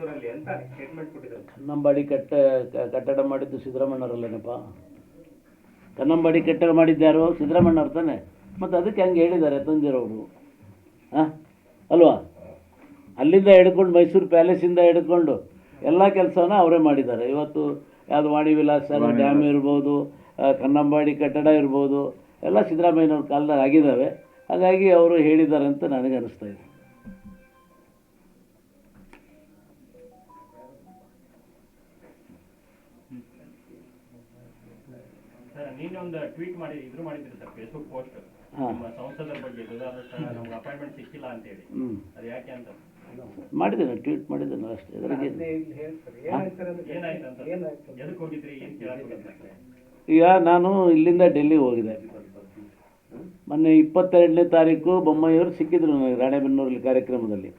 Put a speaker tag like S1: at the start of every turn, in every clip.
S1: ಮೈಸೂರಲ್ಲಿ ಅಂತ ಸ್ಟೇಟ್ಮೆಂಟ್ ಕೊಟ್ಟಿದ್ದಾರೆ.
S2: ಕನ್ನಂಬಾಡಿ ಕಟ್ಟ ಕಟ್ಟಡ ಮಾಡಿದ್ದು ಸಿದ್ದರಾಮಣ್ಣರಲ್ಲೇನಪ್ಪ ಕನ್ನಂಬಾಡಿ ಕಟ್ಟಡ ಮಾಡಿದ್ದಾರೋ ಸಿದ್ದರಾಮಣ್ಣವ್ರು ತಾನೆ? ಮತ್ತು ಅದಕ್ಕೆ ಹಂಗೆ ಹೇಳಿದ್ದಾರೆ ತಂದಿರೋರು ಹಾಂ? ಅಲ್ವಾ? ಅಲ್ಲಿಂದ ಹಿಡ್ಕೊಂಡು ಮೈಸೂರು ಪ್ಯಾಲೇಸಿಂದ ಹಿಡ್ಕೊಂಡು ಎಲ್ಲ ಕೆಲಸವನ್ನ ಅವರೇ ಮಾಡಿದ್ದಾರೆ. ಇವತ್ತು ಯಾವುದು ವಾಣಿ ವಿಲಾಸ ಡ್ಯಾಮ್ ಇರ್ಬೋದು ಕನ್ನಂಬಾಡಿ ಕಟ್ಟಡ ಇರ್ಬೋದು ಎಲ್ಲ ಸಿದ್ದರಾಮಯ್ಯನವ್ರ ಕಾಲದಾಗ ಆಗಿದ್ದಾವೆ. ಹಾಗಾಗಿ ಅವರು ಹೇಳಿದ್ದಾರೆ ಅಂತ ನನಗೆ ಅನಿಸ್ತಾ ಇದೆ.
S1: ಒಂದು ಟ್ವೀಟ್ ಮಾಡಿ ಇದ್ರು ಮಾಡಿದ್ರಿ ಸರ್ ಫೇಸ್ಬುಕ್ ಪೋಸ್ಟ್. ನಿಮ್ಮ ಸಂಸದರ ಬಗ್ಗೆ ನಮ್ಗೆ ಅಪಾಯಿಂಟ್ಮೆಂಟ್ ಸಿಕ್ಕಿಲ್ಲ ಅಂತ
S2: ಹೇಳಿ
S1: ಅದು ಯಾಕೆ ಅಂತ.
S2: ಮಾಡಿದ್ದೇನೆ ಟ್ವೀಟ್ ಮಾಡಿದ್ದೇನೆ ಅಷ್ಟೇ.
S1: ಏನಾಯ್ತು ಅಂತ? ಎದಕ್ಕೆ ಹೋಗಿದ್ರಿ ಏನು ಕೇಳಕ್ ಹೋಗಿದ್ರಿ
S2: ಈಗ ನಾನು ಇಲ್ಲಿಂದ ಡೆಲ್ಲಿ ಹೋಗಿದೆ. ಮೊನ್ನೆ ಇಪ್ಪತ್ತೆರಡನೇ ತಾರೀಕು ಬೊಮ್ಮಾಯಿಯವರು ಸಿಕ್ಕಿದ್ರು ನನಗೆ ರಾಣೆಬೆನ್ನೂರಲ್ಲಿ ಕಾರ್ಯಕ್ರಮದಲ್ಲಿ.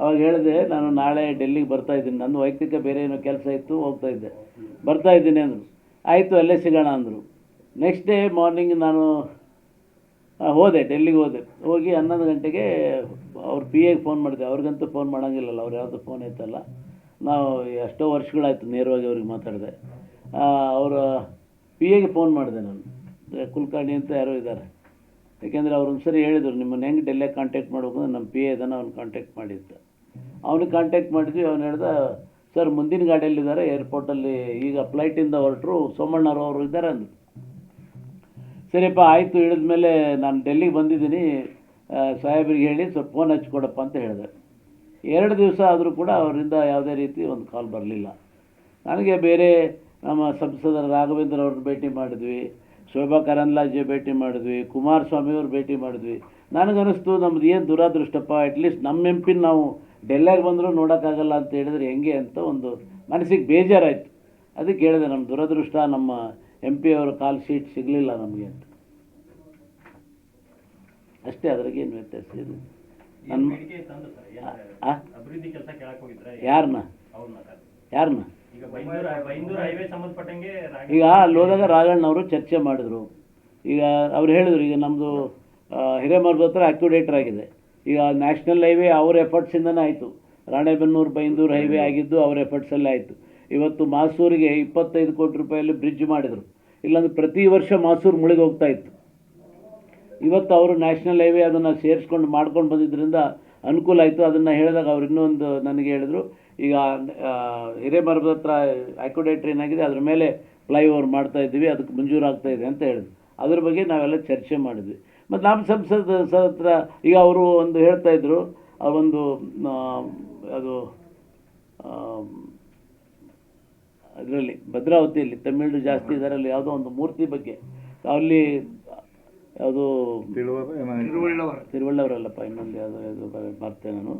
S2: ಅವಾಗ ಹೇಳಿದೆ ನಾನು ನಾಳೆ ಡೆಲ್ಲಿಗೆ ಬರ್ತಾ ಇದ್ದೀನಿ. ನನ್ನ ವೈಯಕ್ತಿಕ ಬೇರೆ ಏನೋ ಕೆಲಸ ಇತ್ತು ಹೋಗ್ತಾ ಇದ್ದೆ. ಬರ್ತಾ ಇದ್ದೀನಿ ಅಂದರು. ಆಯಿತು ಅಲ್ಲೇ ಸಿಗೋಣ ಅಂದರು. ನೆಕ್ಸ್ಟ್ ಡೇ ಮಾರ್ನಿಂಗ್ ನಾನು ಹೋದೆ ಡೆಲ್ಲಿಗೆ ಹೋದೆ. ಹೋಗಿ ಹನ್ನೊಂದು ಗಂಟೆಗೆ ಅವ್ರ ಪಿ ಎಗೆ ಫೋನ್ ಮಾಡಿದೆ. ಅವ್ರಿಗಂತೂ ಫೋನ್ ಮಾಡೋಂಗಿಲ್ಲಲ್ಲ, ಅವ್ರು ಯಾವುದು ಫೋನ್ ಐತಲ್ಲ ನಾವು ಎಷ್ಟೋ ವರ್ಷಗಳಾಯಿತು ನೇರವಾಗಿ ಅವ್ರಿಗೆ ಮಾತಾಡಿದೆ. ಅವರ ಪಿ ಎಗೆ ಫೋನ್ ಮಾಡಿದೆ ನಾನು. ಕುಲ್ಕರ್ಣಿ ಕುಲಕರ್ಣಿ ಅಂತ ಯಾರೋ ಇದ್ದಾರೆ. ಯಾಕೆಂದರೆ ಅವ್ರು ಒಂದು ಸರಿ ಹೇಳಿದರು, ನಿಮ್ಮನ್ನು ಹೆಂಗೆ ಡೆಲ್ಲಿಗೆ ಕಾಂಟ್ಯಾಕ್ಟ್ ಮಾಡ್ಬೇಕು ಅಂದ್ರೆ ನಮ್ಮ ಪಿ ಎ ಇದನ್ನು ಅವ್ನು ಕಾಂಟ್ಯಾಕ್ಟ್ ಮಾಡಿದ್ದ. ಅವ್ನಿಗೆ ಕಾಂಟ್ಯಾಕ್ಟ್ ಮಾಡಿದ್ವಿ, ಅವ್ನು ಹೇಳ್ದ, ಸರ್, ಮುಂದಿನ ಗಾಡಿಯಲ್ಲಿದ್ದಾರೆ ಏರ್ಪೋರ್ಟಲ್ಲಿ ಈಗ ಫ್ಲೈಟಿಂದ ಹೊರಟರು, ಸೋಮಣ್ಣವ್ರು ಅವರು ಇದ್ದಾರೆ ಅಂದರು. ಸರಿಯಪ್ಪ ಆಯಿತು ಇಳಿದ ಮೇಲೆ ನಾನು ಡೆಲ್ಲಿಗೆ ಬಂದಿದ್ದೀನಿ. ಸಾಹೇಬರಿಗೆ ಹೇಳಿ ಸ್ವಲ್ಪ ಫೋನ್ ಹಚ್ಕೊಡಪ್ಪ ಅಂತ ಹೇಳಿದೆ. ಎರಡು ದಿವಸ ಆದರೂ ಕೂಡ ಅವರಿಂದ ಯಾವುದೇ ರೀತಿ ಒಂದು ಕಾಲ್ ಬರಲಿಲ್ಲ. ನನಗೆ ಬೇರೆ ನಮ್ಮ ಸಂಸದ ರಾಘವೇಂದ್ರ ಅವ್ರನ್ನ ಭೇಟಿ ಮಾಡಿದ್ವಿ, ಶೋಭಾ ಕರಂದ್ಲಾಜೆ ಭೇಟಿ ಮಾಡಿದ್ವಿ, ಕುಮಾರಸ್ವಾಮಿ ಅವ್ರು ಭೇಟಿ ಮಾಡಿದ್ವಿ. ನನಗನ್ನಿಸ್ತು ನಮ್ಮದು ಏನು ದುರಾದೃಷ್ಟಪ್ಪ ಅಟ್ಲೀಸ್ಟ್ ನಮ್ಮ ಎಂ ನಾವು ಡೆಲ್ಲಿಗೆ ಬಂದರೂ ನೋಡೋಕ್ಕಾಗಲ್ಲ ಅಂತ ಹೇಳಿದ್ರೆ ಹೆಂಗೆ ಅಂತ ಒಂದು ಮನಸ್ಸಿಗೆ ಬೇಜಾರಾಯಿತು. ಅದಕ್ಕೆ ಹೇಳಿದೆ ನಮ್ಮ ದುರದೃಷ್ಟ, ನಮ್ಮ ಎಂ ಪಿ ಅವರ ಕಾಲ್ ಶೀಟ್ ಸಿಗಲಿಲ್ಲ ನಮಗೆ ಅಂತ. ಅಷ್ಟೇ ಅದ್ರಾಗೇನು ವ್ಯತ್ಯಾಸ ಇದೆ
S1: ಏನ್
S2: ನನ್ನ ಯಾರನ್ನ ಯಾರನ್ನ
S1: ಈಗ
S2: ಅಲ್ಲಿ ಹೋದಾಗ ರಾಘಣ್ಣವರು ಚರ್ಚೆ ಮಾಡಿದರು. ಈಗ ಅವ್ರು ಹೇಳಿದ್ರು ಈಗ ನಮ್ಮದು ಹಿರೇಮರದ ಹತ್ರ ಆಕ್ಯುಡೇಟರ್ ಆಗಿದೆ. ಈಗ ನ್ಯಾಷನಲ್ ಹೈವೇ ಅವ್ರ ಎಫರ್ಟ್ಸಿಂದನೇ ಆಯಿತು. ರಾಣೆಬೆನ್ನೂರು ಬೈಂದೂರು ಹೈವೇ ಆಗಿದ್ದು ಅವ್ರ ಎಫರ್ಟ್ಸಲ್ಲೇ ಆಯಿತು. ಇವತ್ತು ಮಾಸೂರಿಗೆ ಇಪ್ಪತ್ತೈದು ಕೋಟಿ ರೂಪಾಯಲ್ಲಿ ಬ್ರಿಡ್ಜ್ ಮಾಡಿದರು. ಇಲ್ಲಾಂದ್ರೆ ಪ್ರತಿ ವರ್ಷ ಮಾಸೂರು ಮುಳುಗಿ ಹೋಗ್ತಾ ಇತ್ತು. ಇವತ್ತು ಅವರು ನ್ಯಾಷನಲ್ ಹೈವೇ ಅದನ್ನು ಸೇರಿಸ್ಕೊಂಡು ಮಾಡ್ಕೊಂಡು ಬಂದಿದ್ದರಿಂದ ಅನುಕೂಲ ಆಯಿತು. ಅದನ್ನು ಹೇಳಿದಾಗ ಅವ್ರು ಇನ್ನೊಂದು ನನಗೆ ಹೇಳಿದರು, ಈಗ ಹಿರೇಮರದ ಹತ್ರ ಅಕ್ಯುಡೇಟ್ರ್ ಏನಾಗಿದೆ ಅದ್ರ ಮೇಲೆ ಫ್ಲೈಓವರ್ ಮಾಡ್ತಾ ಇದ್ದೀವಿ, ಅದಕ್ಕೆ ಮಂಜೂರಾಗ್ತಾ ಇದೆ ಅಂತ ಹೇಳಿದ್ರು. ಅದ್ರ ಬಗ್ಗೆ ನಾವೆಲ್ಲ ಚರ್ಚೆ ಮಾಡಿದ್ವಿ. ಮತ್ತು ನಮ್ಮ ಸಂಸದ ಹತ್ರ ಈಗ ಅವರು ಒಂದು ಹೇಳ್ತಾ ಇದ್ರು, ಆ ಒಂದು ಅದು ಅದರಲ್ಲಿ ಭದ್ರಾವತಿಯಲ್ಲಿ ತಮಿಳು ಜಾಸ್ತಿ ಇದರಲ್ಲಿ ಯಾವುದೋ ಒಂದು ಮೂರ್ತಿ ಬಗ್ಗೆ. ಅಲ್ಲಿ ಯಾವುದು ತಿರುವಳ್ಳವರಲ್ಲಪ್ಪ ಇನ್ನೊಂದು ಯಾವುದೋ ಮಾಡ್ತೇನೆ ನಾನು.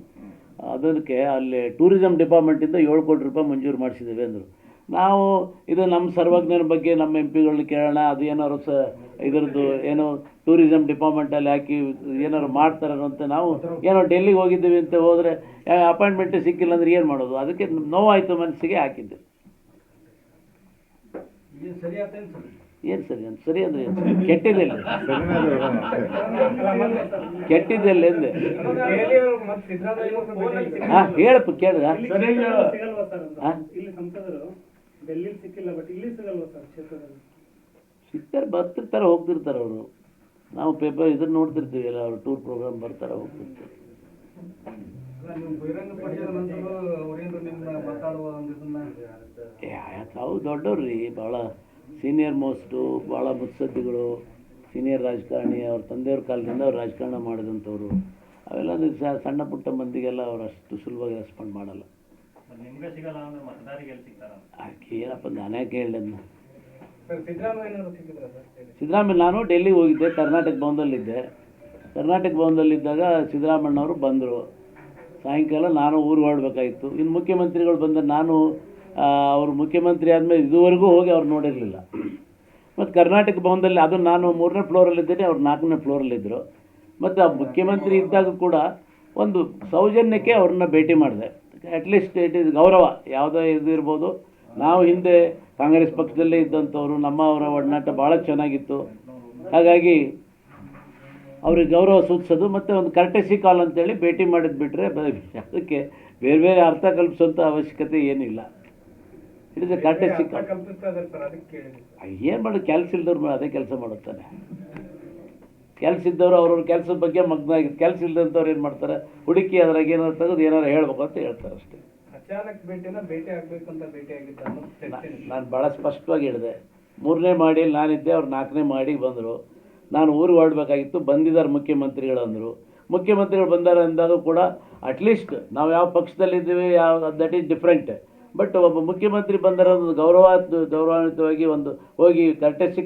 S2: ಅದಕ್ಕೆ ಅಲ್ಲಿ ಟೂರಿಸಂ ಡಿಪಾರ್ಟ್ಮೆಂಟಿಂದ ಏಳು ಕೋಟಿ ರೂಪಾಯಿ ಮಂಜೂರು ಮಾಡಿಸಿದ್ದೇವೆ ಅಂದರು. ನಾವು ಇದು ನಮ್ಮ ಸರ್ವಜ್ಞರ ಬಗ್ಗೆ ನಮ್ಮ ಎಂ ಪಿಗಳನ್ನ ಕೇಳೋಣ ಅದು ಏನಾರು ಸ ಇದರದ್ದು ಏನೋ ಟೂರಿಸಂ ಡಿಪಾರ್ಟ್ಮೆಂಟಲ್ಲಿ ಹಾಕಿ ಏನಾದ್ರು ಮಾಡ್ತಾರೆ ಅಂತ ನಾವು ಏನೋ ಡೆಲ್ಲಿಗೆ ಹೋಗಿದ್ದೀವಿ ಅಂತ ಹೋದರೆ ಅಪಾಯಿಂಟ್ಮೆಂಟೇ ಸಿಕ್ಕಿಲ್ಲ ಅಂದರೆ ಏನು ಮಾಡೋದು? ಅದಕ್ಕೆ ನೋವಾಯಿತು ಮನಸ್ಸಿಗೆ ಹಾಕಿದ್ದೆ. ಏನು ಸರಿ ಅಂತ? ಸರಿ ಅಂದ್ರೆ ಏನು? ಕೆಟ್ಟಿದ್ದೆಲ್ಲ. ಕೆಟ್ಟಿದ್ದೆಲ್ಲ ಎಂದೆ? ಹಾಂ ಹೇಳಪ್ಪ ಕೇಳಿದ
S3: ಸಿಗಲ್ವಾ ಸರ್ ಅಂತ?
S2: ಹಾ?
S3: ಇಲ್ಲಿ ಡೆಲ್ಲಿ ಸಿಕ್ಕಿಲ್ಲ ಬಟ್ ಇಲ್ಲಿ ಸಿಗಲ್ವಾ ಸರ್ ಕ್ಷೇತ್ರದಲ್ಲಿ?
S2: ಸಿಗ್ತಾರೆ ಬರ್ತಿರ್ತಾರೆ ಹೋಗ್ತಿರ್ತಾರೆ ಅವರು. ನಾವು ಪೇಪರ್ ಇದನ್ನ ನೋಡ್ತಿರ್ತೀವಿ ಎಲ್ಲ ಅವ್ರು ಟೂರ್ ಪ್ರೋಗ್ರಾಮ್ ಬರ್ತಾರೆ ಹೋಗ್ತಿರ್ತಾರೆ. ತಾವು ದೊಡ್ಡವ್ರು ರೀ ಭಾಳ ಸೀನಿಯರ್ ಮೋಸ್ಟು ಭಾಳ ಮುತ್ಸದ್ದಿಗಳು ಸೀನಿಯರ್ ರಾಜಕಾರಣಿ ಅವ್ರ ತಂದೆಯವ್ರ ಕಾಲದಿಂದ ಅವ್ರು ರಾಜಕಾರಣ ಮಾಡಿದಂಥವ್ರು. ಅವೆಲ್ಲ ಸಣ್ಣ ಪುಟ್ಟ ಮಂದಿಗೆಲ್ಲ ಅವ್ರು ಅಷ್ಟು ಸುಲಭವಾಗಿ ರೆಸ್ಪಾಂಡ್ ಮಾಡಲ್ಲ. ಅದಕ್ಕೆ ಏನಪ್ಪ ನಾನು ಯಾಕೆ
S3: ಸಿದ್ದರಾಮಯ್ಯ
S2: ನಾನು ಡೆಲ್ಲಿಗೆ ಹೋಗಿದ್ದೆ ಕರ್ನಾಟಕ ಭವನದಲ್ಲಿದ್ದೆ. ಕರ್ನಾಟಕ ಭವನದಲ್ಲಿದ್ದಾಗ ಸಿದ್ದರಾಮಣ್ಣವರು ಬಂದರು. ಸಾಯಂಕಾಲ ನಾನು ಊರು ಹೊರಡ್ಬೇಕಾಗಿತ್ತು ಇನ್ನು ಮುಖ್ಯಮಂತ್ರಿಗಳು ಬಂದ ನಾನು ಅವರು ಮುಖ್ಯಮಂತ್ರಿ ಆದಮೇಲೆ ಇದುವರೆಗೂ ಹೋಗಿ ಅವ್ರು ನೋಡಿರಲಿಲ್ಲ. ಮತ್ತು ಕರ್ನಾಟಕ ಭವನದಲ್ಲಿ ಅದು ನಾನು ಮೂರನೇ ಫ್ಲೋರಲ್ಲಿದ್ದೇನೆ ಅವ್ರು ನಾಲ್ಕನೇ ಫ್ಲೋರಲ್ಲಿದ್ದರು ಮತ್ತು ಆ ಮುಖ್ಯಮಂತ್ರಿ ಇದ್ದಾಗ ಕೂಡ ಒಂದು ಸೌಜನ್ಯಕ್ಕೆ ಅವ್ರನ್ನ ಭೇಟಿ ಮಾಡಿದೆ. ಅಟ್ಲೀಸ್ಟ್ ಇಟ್ ಇಸ್ ಗೌರವ, ಯಾವುದೋ ಇದು ನಾವು ಹಿಂದೆ ಕಾಂಗ್ರೆಸ್ ಪಕ್ಷದಲ್ಲೇ ಇದ್ದಂಥವ್ರು, ನಮ್ಮ ಅವರ ಒಡನಾಟ ಭಾಳ ಚೆನ್ನಾಗಿತ್ತು. ಹಾಗಾಗಿ ಅವ್ರಿಗೆ ಗೌರವ ಸೂಚಿಸೋದು ಮತ್ತು ಒಂದು ಕರ್ಟೆಸಿ ಕಾಲ್ ಅಂತೇಳಿ ಭೇಟಿ ಮಾಡಿದ್ ಬಿಟ್ಟರೆ ಅದಕ್ಕೆ ಬೇರೆ ಬೇರೆ ಅರ್ಥ ಕಲ್ಪಿಸುವಂಥ ಅವಶ್ಯಕತೆ ಏನಿಲ್ಲ. It is a courtesy
S1: call
S2: ಏನು ಮಾಡೋದು? ಕೆಲಸ ಇಲ್ದವ್ರು ಅದೇ ಕೆಲಸ ಮಾಡುತ್ತಾನೆ. ಕೆಲಸ ಇದ್ದವರು ಅವ್ರವ್ರ ಕೆಲಸದ ಬಗ್ಗೆ ಮಗ್ನ ಆಗಿದ್ದು ಕೆಲಸ ಇಲ್ಲದಂಥವ್ರು ಏನು ಮಾಡ್ತಾರೆ? ಹುಡುಕಿ ಅದ್ರಾಗ ಏನಾರು ತೆಗೆದು ಏನಾರು ಹೇಳ್ಬೇಕು ಅಂತ ಹೇಳ್ತಾರೆ ಅಷ್ಟೇ. ನಾನು ಭಾಳ ಸ್ಪಷ್ಟವಾಗಿ ಹೇಳಿದೆ. ಮೂರನೇ ಮಾಡಿ ನಾನಿದ್ದೆ ಅವ್ರು ನಾಲ್ಕನೇ ಮಾಡಿಗೆ ಬಂದರು. ನಾನು ಊರು ಹೊರಡ್ಬೇಕಾಗಿತ್ತು, ಬಂದಿದ್ದಾರೆ ಮುಖ್ಯಮಂತ್ರಿಗಳು ಅಂದರು ಮುಖ್ಯಮಂತ್ರಿಗಳು ಬಂದಾರೆ ಅಂದಾಗ ಕೂಡ ಅಟ್ಲೀಸ್ಟ್ ನಾವು ಯಾವ ಪಕ್ಷದಲ್ಲಿದ್ದೀವಿ ಯಾವ ದಟ್ ಈಸ್ ಡಿಫ್ರೆಂಟ್ ಬಟ್ ಒಬ್ಬ ಮುಖ್ಯಮಂತ್ರಿ ಬಂದರೆ ಒಂದು ಗೌರವ ಗೌರವಾನ್ವಿತವಾಗಿ ಒಂದು ಹೋಗಿ ಕರ್ಟೆಸಿ